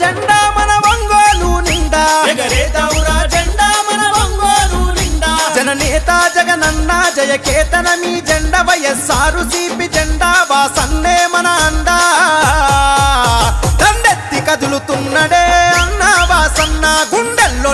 జెండా మన ఒంగోలు నిండా. ఎగరేదవురా జెండా మన ఒంగోలు నిండా. జననేత జగనన్న జయకేతన మీ జెండ వయస్సారు సిపి జెండా వాసన్నే మన అండా. దండెత్తి కదులుతున్నడే అన్న వాసన్న గుండెల్లో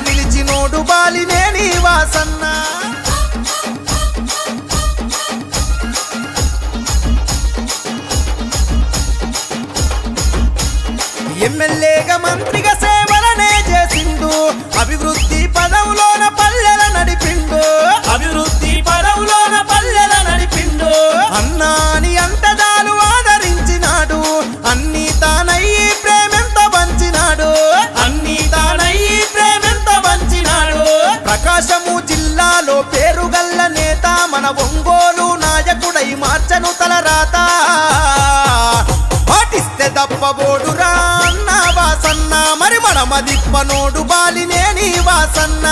పాటిస్తే దప్పబోడురా అన్న వాసన్న. మరి మన మదిప్పనోడు బాలినేని వాసన్న.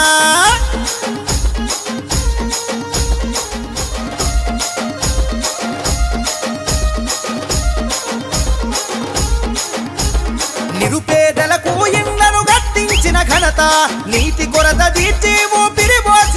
నిరుపేదలకు ఇళ్ళను గట్టించిన ఘనత నీటి కొరత తీర్చి ఊపిరి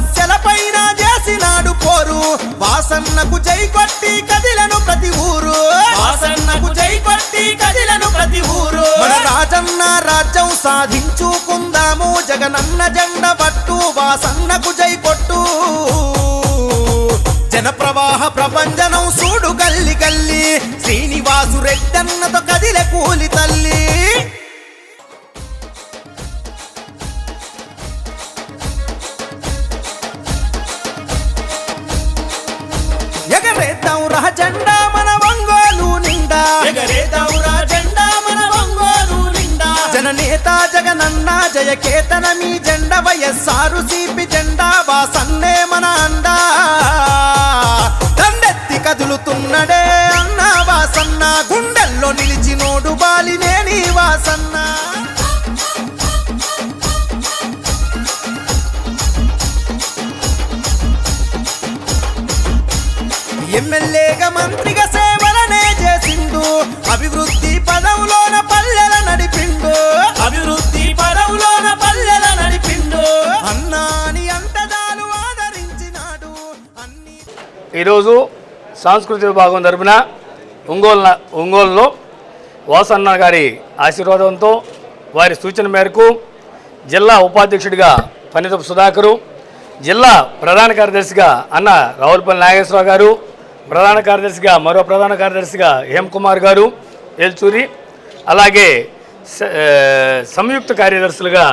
ప్రజా చేసినాడు పోరు. వాసన్నకు జై కొట్టి కదిలను ప్రతి ఊరు. వాసన్నకు జై కొట్టి కదిలను ప్రతి ఊరు. మన రాజన్న రాజ్యం సాధించుకుందాము. జగనన్న జెండ పట్టు వాసన్నకు జై కొట్టు. జన ప్రవాహ ప్రపంచనం సూడు గల్లి గల్లి. శ్రీనివాసు రెడ్డన్నతో కదిలే కూలి తల్లి. జెండా మన ఒంగోలు నిండా. ఎగరేదవురా జెండా మన ఒంగోలు నిండా. జననేత జగనన్న జయకేతన మీ జెండ వయస్సారు సిపి జెండా వాసన్నే మన అండా. మంత్రిగా సేవలనే చేసిండు. అభివృద్ధి పదవులోన పల్లెల నడిపిండు. అభివృద్ధి పదవులోన పల్లెల నడిపిండు. అన్నాని అంతదాలు ఆదరించినాడు. అన్ని ఈరోజు సాంస్కృతిక విభాగం తరపున ఒంగోలు ఒంగోలులో వాసన్న గారి ఆశీర్వాదంతో వారి సూచన మేరకు జిల్లా ఉపాధ్యక్షుడిగా పనితపు సుధాకరు జిల్లా ప్రధాన కార్యదర్శిగా అన్న రావులపల్లి నాగేశ్వరరావు గారు ప్రధాన కార్యదర్శిగా మరో ప్రధాన కార్యదర్శిగా హేమ్ కుమార్ గారు ఏల్చూరి అలాగే సంయుక్త కార్యదర్శులుగా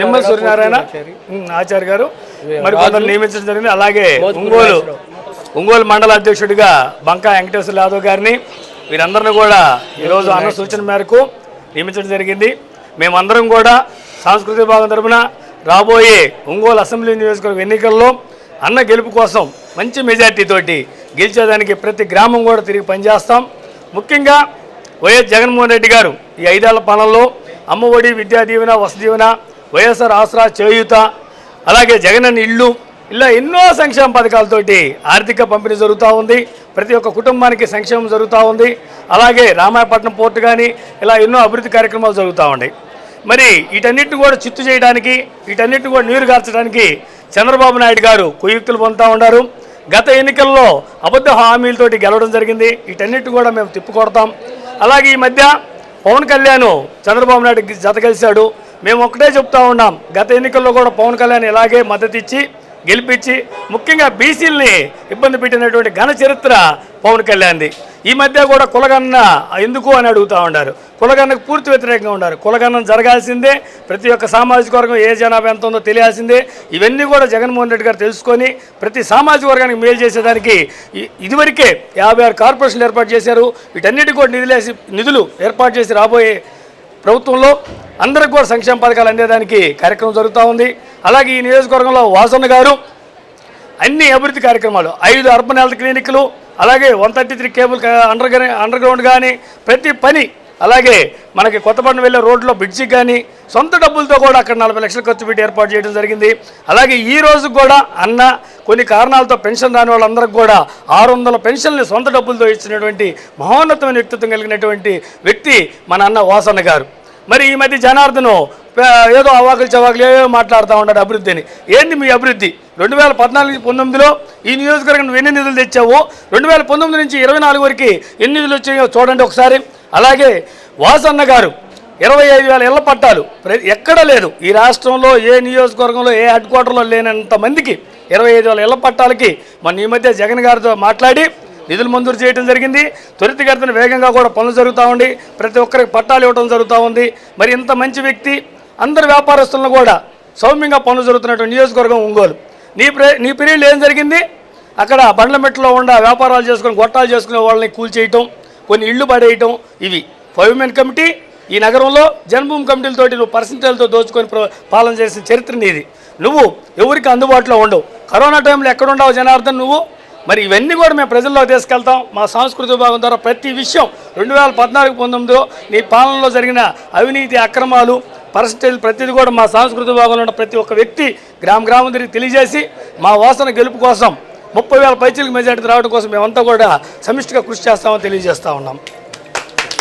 నిమ్మ సూర్యనారాయణ ఆచార్య గారు మరి కొందరు నియమించడం జరిగింది. అలాగే ఒంగోలు ఒంగోలు మండల అధ్యక్షుడిగా బంకా వెంకటేశ్వర యాదవ్ గారిని వీరందరిని కూడా ఈరోజు అన్న సూచన మేరకు నియమించడం జరిగింది. మేమందరం కూడా సాంస్కృతిక విభాగం తరపున రాబోయే ఒంగోలు అసెంబ్లీ నియోజకవర్గ ఎన్నికల్లో అన్న గెలుపు కోసం మంచి మెజార్టీతోటి గెలిచేదానికి ప్రతి గ్రామం కూడా తిరిగి పనిచేస్తాం. ముఖ్యంగా వైఎస్ జగన్మోహన్ రెడ్డి గారు ఈ ఐదేళ్ళ పనుల్లో అమ్మఒడి విద్యా దీవెన వసతి దీవెన వైఎస్ఆర్ ఆసరా చేయూత అలాగే జగనన్న ఇల్లు ఇలా ఎన్నో సంక్షేమ పథకాలతోటి ఆర్థిక పంపిణీ జరుగుతూ ఉంది. ప్రతి ఒక్క కుటుంబానికి సంక్షేమం జరుగుతూ ఉంది. అలాగే రామాయపట్నం పోర్టు కానీ ఇలా ఎన్నో అభివృద్ధి కార్యక్రమాలు జరుగుతూ ఉన్నాయి మరి వీటన్నిటిని కూడా చిత్తు చేయడానికి వీటన్నిటిని కూడా నీరు గార్చడానికి చంద్రబాబు నాయుడు గారు కుయుక్తులు పొందుతూ ఉన్నారు. గత ఎన్నికల్లో అబద్ధ హామీలతోటి గెలవడం జరిగింది. వీటన్నిటి కూడా మేము తిప్పుకొడతాం. అలాగే ఈ మధ్య పవన్ కళ్యాణ్ చంద్రబాబు నాయుడు జత కలిశాడు మేము ఒకటే చెప్తా ఉన్నాం. గత ఎన్నికల్లో కూడా పవన్ కళ్యాణ్ ఇలాగే మద్దతు ఇచ్చి గెలిపించి ముఖ్యంగా బీసీలని ఇబ్బంది పెట్టినటువంటి ఘన చరిత్ర పవన్ కళ్యాణ్ది. ఈ మధ్య కూడా కులగన్న ఎందుకు అని అడుగుతూ ఉన్నారు కులగన్నకు పూర్తి వ్యతిరేకంగా ఉన్నారు కులగన్నం జరగాల్సిందే ప్రతి ఒక్క సామాజిక వర్గం ఏ జనాభా ఎంత ఉందో తెలియాల్సిందే. ఇవన్నీ కూడా జగన్మోహన్ రెడ్డి గారు తెలుసుకొని ప్రతి సామాజిక వర్గానికి మేలు చేసేదానికి ఇదివరకే యాభై ఆరు కార్పొరేషన్లు ఏర్పాటు చేశారు. వీటన్నిటికీ కూడా నిధులేసి నిధులు ఏర్పాటు చేసి రాబోయే ప్రభుత్వంలో అందరికి కూడా సంక్షేమ పథకాలు అందేదానికి కార్యక్రమం జరుగుతూ ఉంది. అలాగే ఈ నియోజకవర్గంలో వాసన్న గారు అన్ని అభివృద్ధి కార్యక్రమాలు ఐదు అర్బన్ హెల్త్ క్లినిక్లు అలాగే one thirty three cable under underground కానీ ప్రతి పని అలాగే మనకి కొత్తపట్నం వెళ్ళే రోడ్లో బ్రిడ్జి కానీ సొంత డబ్బులతో కూడా అక్కడ నలభై లక్షల ఖర్చు పెట్టి ఏర్పాటు చేయడం జరిగింది. అలాగే ఈ రోజు కూడా అన్న కొన్ని కారణాలతో పెన్షన్ రాని వాళ్ళందరికీ కూడా ఆరు వందల పెన్షన్లు సొంత డబ్బులతో ఇచ్చినటువంటి మహోన్నతమైన వ్యక్తిత్వం కలిగినటువంటి వ్యక్తి మన అన్న వాసన్న గారు. మరి ఈ మధ్య జనార్దను ఏదో అవాకులు చవాకులు ఏవో మాట్లాడుతూ ఉంటాడు అభివృద్ధిని ఏంది మీ అభివృద్ధి? రెండు వేల పద్నాలుగు పంతొమ్మిదిలో ఈ నియోజకవర్గం నువ్వు ఎన్ని నిధులు తెచ్చావు? రెండు వేల పంతొమ్మిది నుంచి ఇరవై నాలుగు వరకు ఎన్ని నిధులు వచ్చాయో చూడండి ఒకసారి. అలాగే వాసన్న గారు ఇరవై ఐదు వేల ఇళ్ళ పట్టాలు. ప్ర- ఎక్కడ లేదు. ఈ రాష్ట్రంలో ఏ నియోజకవర్గంలో ఏ హెడ్ క్వార్టర్లో లేనంత మందికి ఇరవై ఐదు వేల ఇళ్ళ పట్టాలకి మన ఈ మధ్య జగన్ గారితో మాట్లాడి నిధులు మంజూరు చేయడం జరిగింది. త్వరితగతిన వేగంగా కూడా పనులు జరుగుతూ ఉండి ప్రతి ఒక్కరికి పట్టాలు ఇవ్వడం జరుగుతూ ఉంది. మరి ఇంత మంచి వ్యక్తి అందరు వ్యాపారస్తులను కూడా సౌమ్యంగా పనులు జరుగుతున్నటువంటి నియోజకవర్గం ఒంగోలు. నీ నీ పీరియడ్లో ఏం జరిగింది? అక్కడ బండ్ల మెట్లో ఉండ వ్యాపారాలు చేసుకుని గొట్టాలు చేసుకునే వాళ్ళని కూల్చేయటం కొన్ని ఇళ్ళు పడేయటం ఇవి. ఫైవ్ మెన్ కమిటీ ఈ నగరంలో జన్మభూమి కమిటీలతోటి నువ్వు పర్సంటేజ్తో దోచుకొని పాలన చేసిన చరిత్ర నీది. నువ్వు ఎవరికి అందుబాటులో ఉండవు. కరోనా టైంలో ఎక్కడుండవు జనార్దన్ నువ్వు? మరి ఇవన్నీ కూడా మేము ప్రజల్లో తీసుకెళ్తాం. మా సాంస్కృతిక విభాగం ద్వారా ప్రతి విషయం రెండు వేల పద్నాలుగు పంతొమ్మిదిలో నీ పాలనలో జరిగిన అవినీతి అక్రమాలు పర్సంటేజ్ ప్రతిదీ కూడా మా సాంస్కృతిక విభాగంలో ఉన్న ప్రతి ఒక్క వ్యక్తి గ్రామ గ్రామం తిరిగి తెలియజేసి మా వాసన గెలుపు కోసం ముప్పై వేల పైచీలకు మెజార్టీ రావడం కోసం మేమంతా కూడా సమిష్టిగా కృషి చేస్తామని తెలియజేస్తా ఉన్నాం.